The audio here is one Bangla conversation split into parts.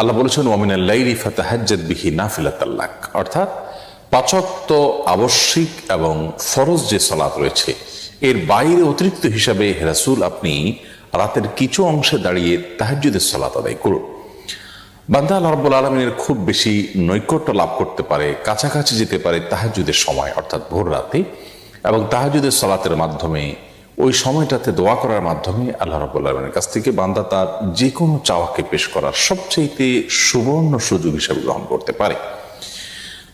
আল্লাহ বলেছেন ওমিনাল লাইলি ফাতাহাজ্জাদ বিহি নাফিলাতাল্লাক অর্থাৎ পাচক্ত আবশ্যিক এবং ফরজ যে সালাত রয়েছে, এর বাইরে অতিরিক্ত হিসাবে রাসূল আপনি রাতের কিছু অংশে দাঁড়িয়ে তাহাজ্জুদের সালাত আদায় করুন। বান্দা আল্লাহ রাব্বুল আলমিনের খুব বেশি নৈকট্য লাভ করতে পারে, কাছাকাছি যেতে পারে তাহাজুদের সময়, অর্থাৎ ভোর রাতে, এবং তাহাজুদের সলাতের মাধ্যমে ওই সময়টাতে দোয়া করার মাধ্যমে আল্লাহ আলমিনের কাছ থেকে বান্দা তার যে কোনো চাওয়াকে পেশ করার সবচেয়ে সুবর্ণ সুযোগ হিসেবে গ্রহণ করতে পারে।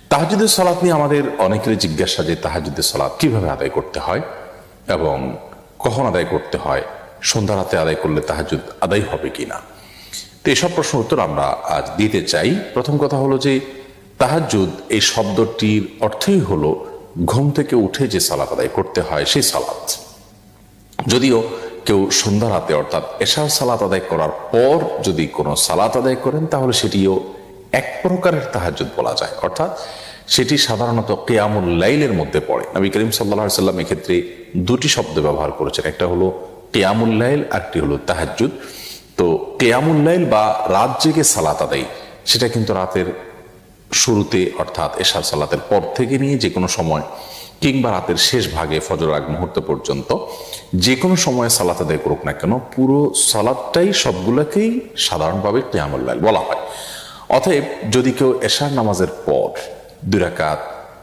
তাহাজুদের সলাৎ নিয়ে আমাদের অনেকেরই জিজ্ঞাসা যে তাহাজুদের সলাৎ কীভাবে আদায় করতে হয় এবং কখন আদায় করতে হয়, সন্ধ্যা রাতে আদায় করলে তাহাজুদ আদায় হবে কিনা? তো এসব প্রশ্ন উত্তর আমরা আজ দিতে চাই। প্রথম কথা হলো যে তাহাজুদ এই শব্দটির অর্থই হলো ঘুম থেকে উঠে যে সালাত আদায় করতে হয় সেই সালাত। যদিও কেউ সন্ধ্যা রাতে অর্থাৎ এশার সালাত আদায় করার পর যদি কোনো সালাত আদায় করেন, তাহলে সেটিও এক প্রকারের তাহাজুদ বলা যায়। অর্থাৎ সেটি সাধারণত কেয়ামুল লাইলের মধ্যে পড়ে। নবী করিম সাল্লাহ সাল্লাম এক্ষেত্রে দুটি শব্দ ব্যবহার করেছেন। একটা হলো কেয়ামুল লাইল আরটি হলো তাহাজুদ তো কেয়ামুল লাইল বা রাত জেগে সালাত আদায়, সেটা কিন্তু রাতের শুরুতে অর্থাৎ এশার সালাতের পর থেকে নিয়ে যে কোনো সময় কিংবা রাতের শেষ ভাগে ফজর আগ মুহূর্ত পর্যন্ত যে কোনো সময় সালাত আদায় করুক না কেন, পুরো সালাদটাই সবগুলোকেই সাধারণভাবে কেয়ামুল্লাইল বলা হয়। অতএব যদি কেউ এশার নামাজের পর দুই রাকাত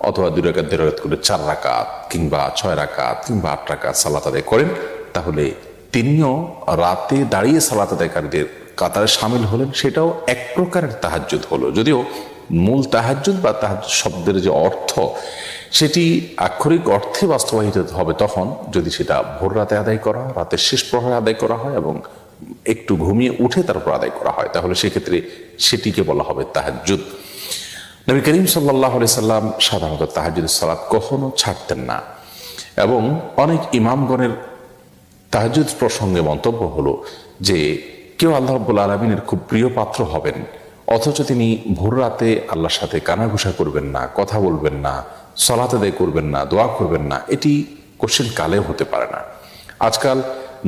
অথবা দুই রাকাত দেড় রাকাত করে চার রাকাত কিংবা ছয় রাকাত কিংবা আট রাকাত সালাত আদায় করেন, তাহলে তিনিও রাতে দাঁড়িয়ে সালাত আদায়কারীদের কাতারে সামিল হলেন, সেটাও এক প্রকারের তাহাজ্জুদ হলো। যদিও মূল বা তাহাজ্জুদ শব্দের যে অর্থ, সেটি আক্ষরিক অর্থে বাস্তবায়িত হবে তখন যদি সেটা ভোর রাতে আদায় করা হয়, রাতের শেষ প্রহরে আদায় করা হয় এবং একটু ঘুমিয়ে উঠে তারপর আদায় করা হয়, তাহলে সেক্ষেত্রে সেটিকে বলা হবে তাহাজ্জুদ। নবী করিম সাল্লাহ সাল্লাম সাধারণত তাহাজুদের সালাত কখনো ছাড়তেন না এবং অনেক ইমামগণের তাহাজুদ প্রসঙ্গে মন্তব্য হলো যে, কেউ আল্লাহ রব্বুল আলমিনের খুব প্রিয় পাত্র হবেন। অথচ তিনি ভোর রাতে আল্লাহর সাথে কানাঘুষা করবেন না, কথা বলবেন না, সলাত আদায় করবেন না, দোয়া করবেন না, এটি কোশ্চেন কালেও হতে পারে না। আজকাল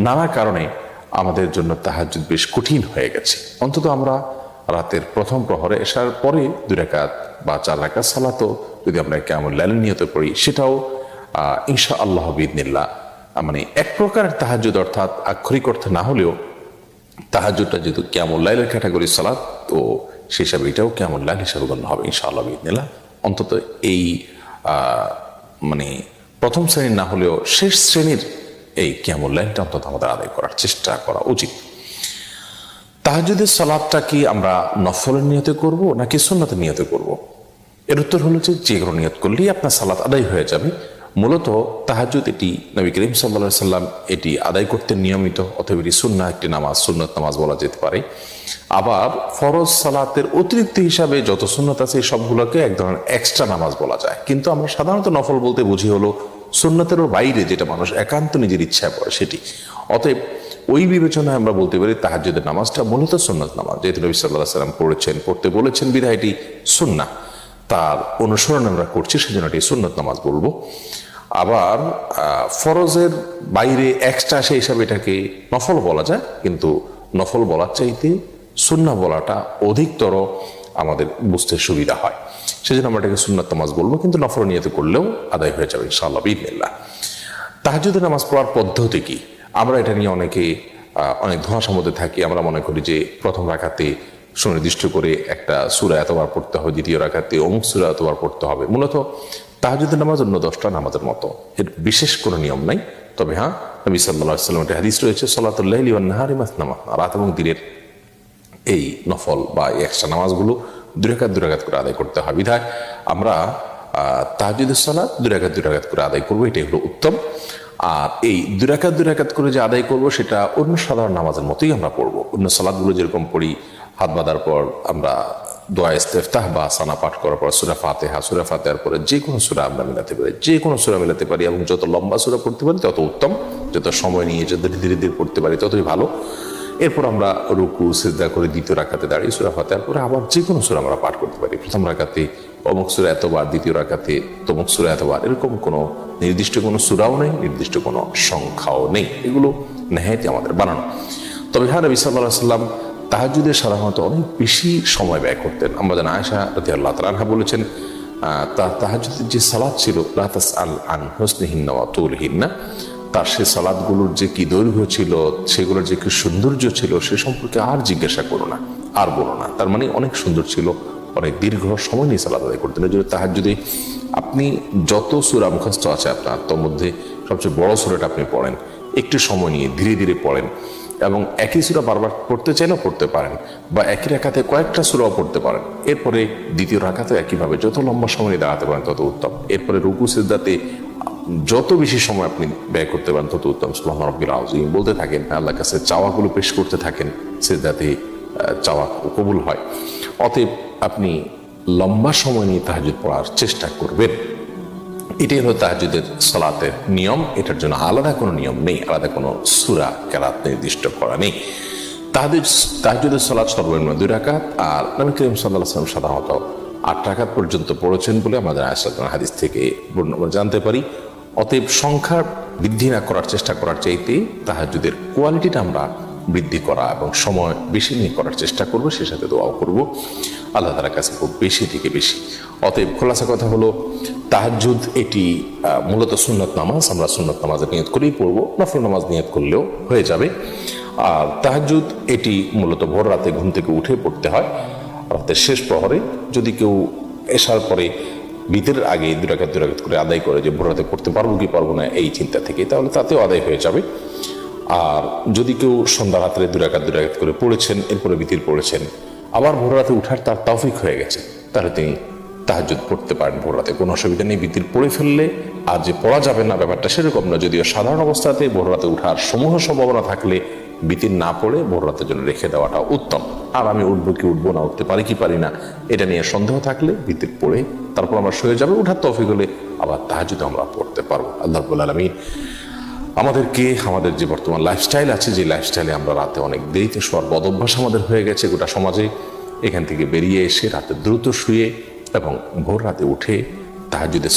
নানা কারণে আমাদের জন্য তাহাজুদ বেশ কঠিন হয়ে গেছে। অন্তত আমরা রাতের প্রথম প্রহরে এসার পরে দুই রাকাত বা চার রাকাত সালাতো যদি আমরা কেমন লাইন নিয়ত পড়ি সেটাও ইনশা আল্লাহ বিদিনিল্লা মানে এক প্রকারের তাহাজুদ অর্থাৎ আক্ষরিক অর্থে না হলেও তাহাজুদটা যেহেতু কেমন লাইলের ক্যাটাগরি সালাদ তো সেই হিসাবে এটাও কেমন লাইল হিসাবে গণ্য হবে, ইনশাআল্লাহ বিদিনিল্লা অন্তত এই মানে প্রথম শ্রেণির না হলেও শেষ শ্রেণির এই কেমন লাইনটা অন্তত আমাদের আদায় করার চেষ্টা করা উচিত। তাহাজুদের সালাদটা কি আমরা নফলের নিয়তে করব নাকি সুন্নতের নিয়তে করব। এর উত্তর হলো যে যে কোনো নিয়ত করলেই আপনার সালাদ আদায় হয়ে যাবে। মূলত তাহাজুদ এটি নবী করিম সাল্লা সাল্লাম এটি আদায় করতে নিয়মিত অথবা এটি সুন্না একটি নামাজ, সুন্নত নামাজ বলা যেতে পারে। আবার ফরজ সালাতের অতিরিক্ত হিসাবে যত সুন্নত আছে সবগুলোকে এক ধরনের এক্সট্রা নামাজ বলা যায়। কিন্তু আমরা সাধারণত নফল বলতে বুঝি হলো সুন্নতেরও বাইরে যেটা মানুষ একান্ত নিজের ইচ্ছায় পড়ে সেটি। অতএব ওই বিবেচনায় আমরা বলতে পারি তাহাজ্জুদের নামাজটা মূলত সুন্নত নামাজ। যেহেতু নবী সাল্লাহ সাল্লাম পড়েছেন, পড়তে বলেছেন বিধায় এটি সুন্না তার অনুসরণ আমরা করছি, সেজন্য এটি সুন্নত নামাজ বলব। আবার ফরজের বাইরে এক্সট্রা সেই হিসাবে এটাকে নফল বলা যায়, কিন্তু নফল বলার চাইতে সুন্না বলাটা অধিকতর আমাদের বুঝতে সুবিধা হয়। সেজন্য আমরা এটাকে সুন্নত নামাজ বলব, কিন্তু নফল নিয়তে করলেও আদায় হয়ে যাবে, ইনশাআল্লাহ বিদিনিল্লাহ তাহাজুদের নামাজ পড়ার পদ্ধতি কি? আমরা এটা নিয়ে অনেকে অনেক ধোঁয়াশার মধ্যে থাকি, আমরা মনে করি যে প্রথম রাখাতে সুনির্দিষ্ট করে একটা সুরা এতবার পড়তে হবে, দ্বিতীয় রাখাতে অমুক সুরা এতবার পড়তে হবে। মূলত তাহাজুদের নামাজ অন্য দশটা নামাজের মতো। এর বিশেষ কোনো নিয়ম নাই। তবে হ্যাঁ নবী সাল্লাহ সাল্লাম একটা হাদিস রয়েছে সলাতুল্লাহ নাহারি মাস নামাজ রাত এবং দিনের এই নফল বা এক্সট্রা নামাজগুলো দুরাকাত দুরাকাত করে আদায় করতে হয় বিধায় আমরা তাহাজুদের সালাদ দুরাকাত দুরাকাত করে আদায় করব, এটাই হলো উত্তম। আর এই দুরাকাত দুরাকাত করে যে আদায় করব, সেটা অন্য সাধারণ নামাজের মতোই আমরা পড়ব। অন্য সালাদগুলো যেরকম পড়ি হাত বাঁধার পর আমরা দোয়া ইস্তেফতাহ বা সানা পাঠ করার পর সুরা ফাতেহা, সুরা ফাতেহার পরে যে কোনো সুরা আমরা মিলাতে পারি, যে কোনো সুরা মিলাতে পারি এবং যত লম্বা সুরা পড়তে পারি তত উত্তম, যত সময় নিয়ে যত ধীরে ধীরে পড়তে পারি ততই ভালো। এরপর আমরা রুকু সিদ্ধা করে দ্বিতীয় রাখাতে দাঁড়িয়ে সুরা ফাতেহার পরে আবার যে কোনো সুরা আমরা পাঠ করতে পারি। প্রথম রাখাতে অমুক সুরা এতবার, দ্বিতীয় রাখাতে তমুক সুরা এতবার, এরকম কোনো নির্দিষ্ট কোনো সুরাও নেই, নির্দিষ্ট কোনো সংখ্যাও নেই। এগুলো নেহাইতে আমাদের বানানো। তবে হ্যাঁ নবী সাল্লাহ সাল্লাম তাহাজুদে সাধারণত অনেক বেশি সময় ব্যয় করতেন। আমরা যেন আয়সা রাতি আল্লাহ তালাহা বলেছেন তার তাহাজুদের যে সালাদ ছিল লাতাস আল আন হোসনিহিন্না অতুলহিন্না তার সে সালাদগুলোর যে কি দৈর্ঘ্য ছিল, সেগুলোর যে কি সৌন্দর্য ছিল, সে সম্পর্কে আর জিজ্ঞাসা করো না, আর বলো না। তার মানে অনেক সুন্দর ছিল, অনেক দীর্ঘ সময় নিয়ে সালাদ আদায় করতেন। যদি তাহার যদি আপনি যত সুরা মুখস্থ আছে আপনার, তোর মধ্যে সবচেয়ে বড় সুরাটা আপনি পড়েন, একটু সময় নিয়ে ধীরে ধীরে পড়েন। এবং একই সুরা বারবার পড়তে চাইলেও পড়তে পারেন বা একই রাখাতে কয়েকটা সুরাও পড়তে পারেন। এরপরে দ্বিতীয় রাখাতে একইভাবে যত লম্বা সময় দাঁড়াতে পারেন, তত উত্তম। এরপরে রুকু সিদ্ধাতে যত বেশি সময় আপনি ব্যয় করতে পারেন, তত উত্তম। সুবহান রব্বিল আযীম। বলতে থাকেন আল্লাহ কাছে চাওয়াগুলো পেশ করতে থাকেন সিদ্ধাতে চাওয়া কবুল হয়। অতএব আপনি লম্বা সময় নিয়ে তাহাজুদ পড়ার চেষ্টা করবেন। এটাই হলো তাহাজুদের সালাতের নিয়ম। এটার জন্য আলাদা কোনো নিয়ম নেই, আলাদা কোনো সুরা, কেরাত নির্দিষ্ট করা নেই। তাহাদের তাহাজুদের সালাত সর্বনিম্ন দুই রাকাত, আর নবী করিম সাল্লাহ সাধারণত আট রাকাত পর্যন্ত পড়েছেন বলে আমাদের আয়সাদ হাদিস থেকে জানতে পারি। অতএব সংখ্যা বৃদ্ধি না করার চেষ্টা করার চাইতে তাহাজুদের কোয়ালিটিটা আমরা বৃদ্ধি করা এবং সময় বেশি নিয়ে করার চেষ্টা করব সে সাথে দোয়াও করব। আল্লাহ তালার কাছে খুব বেশি থেকে বেশি। অতএব খোলাসা কথা হলো তাহাজুদ এটি মূলত সুন্নত নামাজ, আমরা সুন্নত নামাজের নিয়ত করেই পড়ব, নফল নামাজ নিয়ত করলেও হয়ে যাবে। আর তাহাজুদ এটি মূলত ভোর রাতে ঘুম থেকে উঠে পড়তে হয়, রাতের শেষ প্রহরে। যদি কেউ এসার পরে বিতের আগে দুরাকাত দুরাকাত করে আদায় করে যে ভোর রাতে পড়তে পারব কি পারব না, এই চিন্তা থেকে তাহলে তাতেও আদায় হয়ে যাবে। আর যদি কেউ সন্ধ্যা রাত্রে দুরাকাত দুরাকাত করে পড়েছেন, এরপরে বিতির পড়েছেন, আবার ভোর রাতে উঠার তার তৌফিক হয়ে গেছে, তাহলে তিনি তাহাজুদ পড়তে পারেন ভোর রাতে। কোনো অসুবিধা নেই, বিতির পড়ে ফেললে আর যে পড়া যাবে না, ব্যাপারটা সেরকম না। যদিও সাধারণ অবস্থাতে ভোর রাতে উঠার সমূহ সম্ভাবনা থাকলে বিতির না পড়ে ভোর রাতের জন্য রেখে দেওয়াটা উত্তম। আর আমি উঠবো কি উঠবো না, উঠতে পারি কি পারি না, এটা নিয়ে সন্দেহ থাকলে বিতির পড়ে তারপর আমরা শুয়ে যাবে, উঠার তৌফিক হলে আবার তাহাজুদ আমরা পড়তে পারব। আল্লাহ আলমিন আমাদেরকে, আমাদের যে বর্তমান লাইফস্টাইল আছে, যে লাইফস্টাইলে আমরা রাতে অনেক দেরিতে শোয়ার বদ অভ্যাস আমাদের হয়ে গেছে গোটা সমাজে, এখান থেকে বেরিয়ে এসে রাতে দ্রুত শুয়ে এবং ভোর রাতে উঠে তাহাজুদের